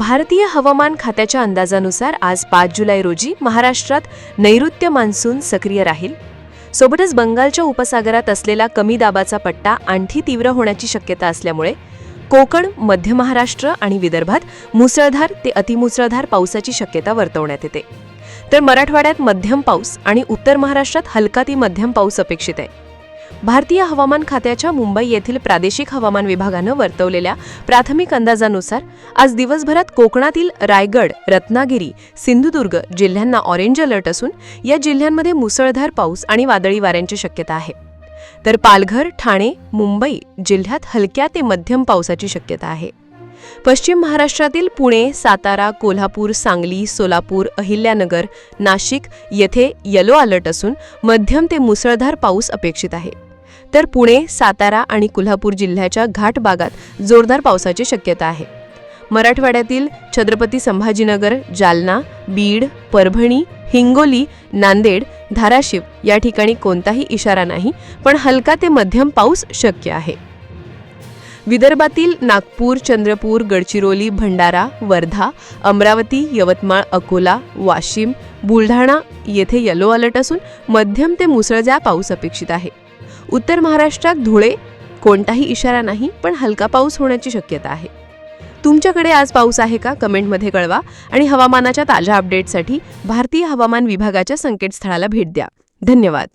भारतीय हवामान खात्याच्या अंदाजानुसार आज पाच जुलै रोजी महाराष्ट्रात नैऋत्य मान्सून सक्रिय राहील. सोबतच बंगालच्या उपसागरात असलेला कमी दाबाचा पट्टा आणखी तीव्र होण्याची शक्यता असल्यामुळे कोकण मध्य महाराष्ट्र आणि विदर्भात मुसळधार ते अतिमुसळधार पावसाची शक्यता वर्तवण्यात येते. तर मराठवाड्यात मध्यम पाऊस आणि उत्तर महाराष्ट्रात हलका ती मध्यम पाऊस अपेक्षित आहे. भारतीय हवामान खात्याच्या मुंबई येथील प्रादेशिक हवामान विभागानं वर्तवलेल्या प्राथमिक अंदाजानुसार आज दिवसभरात कोकणातील रायगड रत्नागिरी सिंधुदुर्ग जिल्ह्यांना ऑरेंज अलर्ट असून या जिल्ह्यांमध्ये मुसळधार पाऊस आणि वादळी वाऱ्यांची शक्यता आहे. तर पालघर ठाणे मुंबई जिल्ह्यात हलक्या ते मध्यम पावसाची शक्यता आहे. पश्चिम महाराष्ट्रातील पुणे सातारा कोल्हापूर सांगली सोलापूर अहिल्यानगर नाशिक येथे येलो अलर्ट असून मध्यम ते मुसळधार पाऊस अपेक्षित आहे. तर पुणे सातारा आणि कोल्हापूर जिल्ह्याच्या घाट भागात जोरदार पावसाची शक्यता आहे. मराठवाड्यातील छत्रपती संभाजीनगर जालना बीड परभणी हिंगोली नांदेड धाराशिव या ठिकाणी कोणताही इशारा नाही पण हलका ते मध्यम पाऊस शक्य आहे. विदर्भातील नागपूर चंद्रपूर गडचिरोली भंडारा वर्धा अमरावती यवतमाळ अकोला वाशिम बुलढाणा येथे येलो अलर्ट असून मध्यम ते मुसळजा पाऊस अपेक्षित आहे. उत्तर महाराष्ट्रात धुळे कोणताही इशारा नाही पण हलका पाऊस होण्याची शक्यता आहे. तुमच्याकडे आज पाऊस आहे का? कमेंटमध्ये कळवा आणि हवामानाच्या ताज्या अपडेटसाठी भारतीय हवामान विभागाच्या संकेतस्थळाला भेट द्या. धन्यवाद.